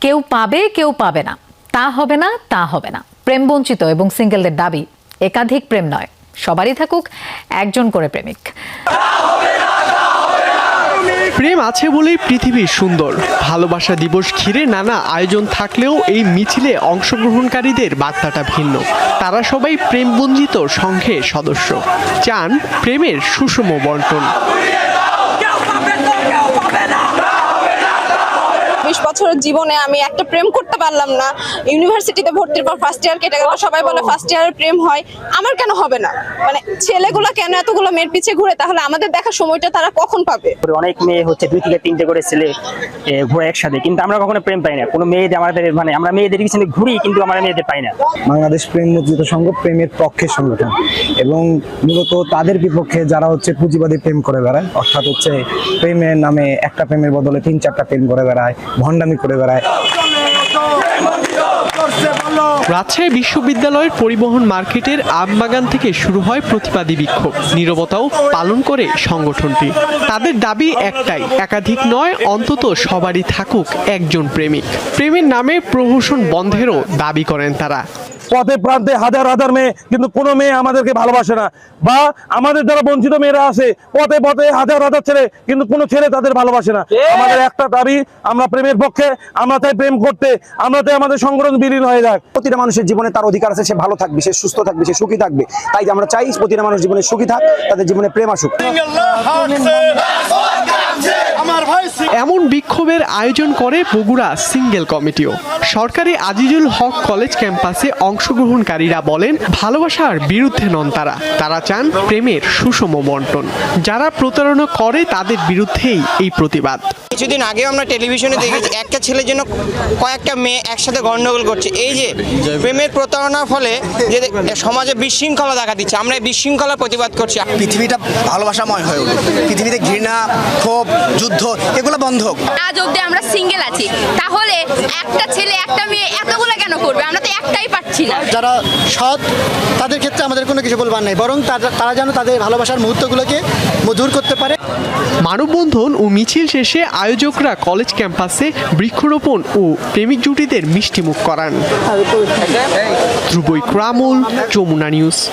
কেউ পাবে কেউ পাবে না। তা হবে না, তা হবে না। প্রেম বঞ্চিত এবং সিঙ্গেলদের দাবি একাধিক প্রেম নয়। সবারই থাকুক একজন করে প্রেমিক। প্রেম আছে বলেই পৃথিবী সুন্দর। ভালোবাসা দিবস ঘিরে নানা আয়োজন থাকলেও এই মিছিলে অংশগ্রহণকারীদের বার্তাটা ভিন্ন। তারা সবাই প্রেমবঞ্জিত সংঘের সদস্য। চান প্রেমের সুষম বন্টন। বিশ বছরের জীবনে আমি একটা প্রেম করতে পারলাম না। ইউনিভার্সিটিতে ভর্তির পর ফার্স্ট ইয়ার কেটে গেল সবাই বলে ফার্স্ট ইয়ারের প্রেম হয় আমার কেন হবে না? মানে ছেলেগুলো কেন এতগুলো মেয়ের পিছে ঘুরে? তাহলে আমাদের দেখার সময়টা তারা কখন পাবে? অনেক মেয়ে হচ্ছে দুই থেকে তিনটে করে ছেলে ঘোরে একসাথে কিন্তু আমরা কখনো প্রেম পাই না। কোনো মেয়েদের আমাদের মানে আমরা মেয়েদের পিছনে ঘুরি কিন্তু আমরা মেয়েদের পাই না। বাংলাদেশ প্রেম মুদ্রিত সংঘ প্রেমের পক্ষের সংগঠন এবং মূলত তাদের বিপক্ষে যারা হচ্ছে পুঁজিবাদী প্রেম করে বেড়ায় অর্থাৎ হচ্ছে প্রেমের নামে একটা প্রেমের বদলে তিন চারটা প্রেম করে বেড়ায় ভণ্ডামি করে বেড়ায়। রাজশাহী বিশ্ববিদ্যালয়ের পরিবহন মার্কেটের আমবাগান থেকে শুরু হয় প্রতিবাদী বিক্ষোভ। নিরবতাও পালন করে সংগঠনটি। তাদের দাবি একটাই, একাধিক নয়, অন্তত সবারই থাকুক একজন প্রেমিক। প্রেমের নামে প্রহসন বন্ধেরও দাবি করেন তারা। পথে প্রান্তে হাজার হাজার মেয়ে কিন্তু কোনো মেয়ে আমাদেরকে ভালোবাসে না। বা আমাদের যারা বঞ্চিত মেয়েরা আছে পথে পথে হাজার হাজার ছেলে কিন্তু কোনো ছেলে তাদের ভালোবাসে না। আমাদের একটা দাবি আমরা প্রেমের পক্ষে আমরা তাই প্রেম করতে আমরা তাই আমাদের সংগঠন বিলীন হয়ে যাক। প্রতিটা মানুষের জীবনে তার অধিকার আছে সে ভালো থাকবে সে সুস্থ থাকবে সে সুখী থাকবে। তাই আমরা চাই প্রতিটা মানুষ জীবনে সুখী থাক তাদের জীবনে প্রেম আসুক। এমন বিক্ষোভের আয়োজন করে বগুড়া সিঙ্গেল কমিটিও। সরকারি আজিজুল হক কলেজ ক্যাম্পাসে অংশগ্রহণকারীরা বলেন, ভালোবাসার বিরুদ্ধে নন তারা। তারা চান প্রেমের সুষম বন্টন। যারা প্রতারণা করে তাদের বিরুদ্ধেই এই প্রতিবাদ। কিছুদিন আগেও আমরা টেলিভিশনে দেখেছি একটা ছেলের জন্য কয়েকটা মেয়ে একসাথে গন্ডগোল করছে। এই যে প্রেমের প্রতারণার ফলে যে সমাজে বিশৃঙ্খলা দেখা দিচ্ছে আমরা এই বিশৃঙ্খলার প্রতিবাদ করছি। পৃথিবীটা ভালোবাসাময় হয়ে উঠবে। পৃথিবীতে ঘৃণা ক্ষোভ যুদ্ধ এগুলো বন্ধ হোক। আজ অব্দি আমরা সিঙ্গেল আছি। তাহলে একটা ছেলে একটা মেয়ে এতগুলো কেন করবে? আমরা তো একটাই পাচ্ছি না। যারা সৎ তাদের ক্ষেত্রে আমাদের কোনো কিছু বলবার নেই। বরং তারা- তারা যেন তাদের ভালোবাসার মুহূর্তগুলোকে মধুর করতে পারে। মানববন্ধন ও মিছিল শেষে আয়োজকরা কলেজ ক্যাম্পাসে বৃক্ষরোপণ ও প্রেমিক জুটিদের মিষ্টিমুখ করান। ধ্রুবই ক্রামুল যমুনা নিউজ।